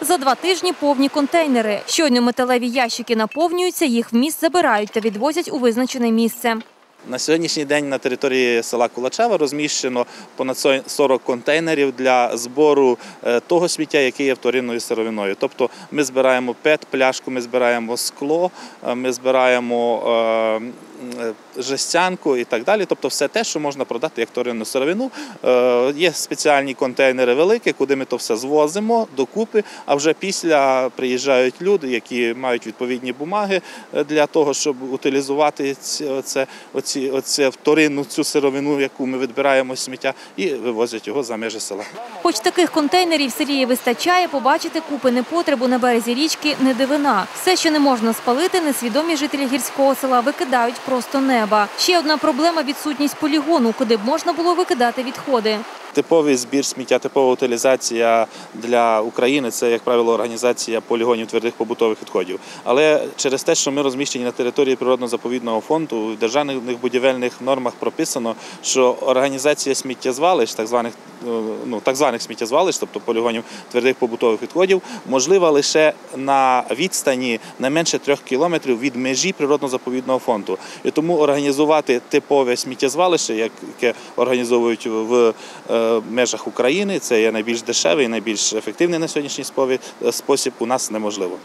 За два тижні повні контейнери. Щойно металеві ящики наповнюються, їх вміст забирають та відвозять у визначене місце. На сьогоднішній день на території села Кулачева розміщено понад 40 контейнерів для збору е, того сміття, яке є вторинною сировиною. Тобто ми збираємо ПЕТ, пляшку, ми збираємо скло, е, ми збираємо е, жестянку і так далі. Тобто все те, що можна продати як вторинну сировину. Е, Є спеціальні контейнери великі, куди ми то все звозимо докупи. А вже після приїжджають люди, які мають відповідні бумаги е, для того, щоб утилізувати ці- оце, оці, вторинну цю сировину, яку ми відбираємо сміття, і вивозять його за межі села. Хоч таких контейнерів в селі вистачає, побачити купи непотребу на березі річки не дивина. Все, що не можна спалити, несвідомі жителі гірського села викидають просто неба. Ще одна проблема відсутність полігону, куди б можна було викидати відходи. Типовий збір сміття, типова утилізація для України це, як правило, організація полігонів твердих побутових відходів. Але через те, що ми розміщені на території природно-заповідного фонду, в державних будівельних нормах прописано, що організація сміттєзвалищ, так званих е, ну так званих сміттєзвалищ, тобто полігонів твердих побутових відходів, можлива лише на відстані не менше трьох кілометрів від межі природно-заповідного фонду. І тому організувати типове сміттєзвалище, яке організовують в е, межах України, це є найбільш дешевий, найбільш ефективний на сьогоднішній спосіб у нас неможливо.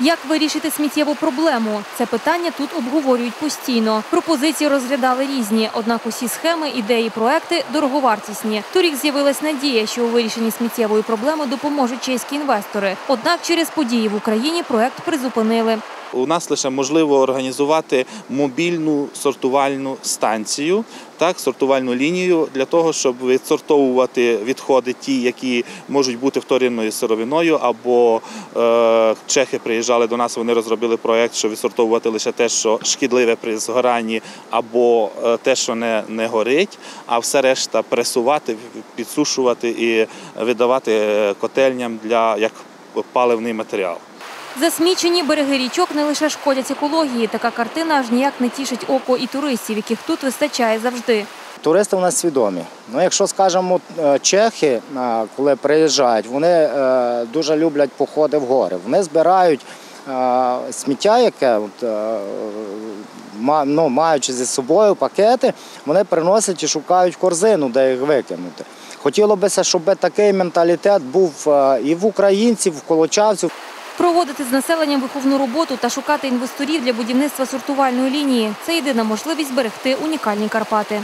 Як вирішити сміттєву проблему? Це питання тут обговорюють постійно. Пропозиції розглядали різні, однак усі схеми, ідеї, проекти дороговартісні. Торік з'явилась надія, що у вирішенні сміттєвої проблеми допоможуть чеські інвестори. Однак через події в Україні проект призупинили. У нас лише можливо організувати мобільну сортувальну станцію, так, сортувальну лінію для того, щоб відсортовувати відходи, ті, які можуть бути вторинною сировиною, або е, чехи приїжджали до нас, вони розробили проєкт, що відсортовувати лише те, що шкідливе при згоранні, або е, те, що не, не горить, а все решта пресувати, підсушувати і видавати е, котельням для як паливний матеріал. Засмічені береги річок не лише шкодять екології. Така картина аж ніяк не тішить око і туристів, яких тут вистачає завжди. Туристи у нас свідомі. Ну, якщо скажемо, е, чехи, е, коли приїжджають, вони е, дуже люблять походи в гори. Вони збирають сміття, яке от, ну, маючи зі собою пакети, вони приносять і шукають корзину, де їх викинути. Хотіло б, щоб такий менталітет був і в українців, і в колочавців. Проводити з населенням виховну роботу та шукати інвесторів для будівництва сортувальної лінії це єдина можливість зберегти унікальні Карпати.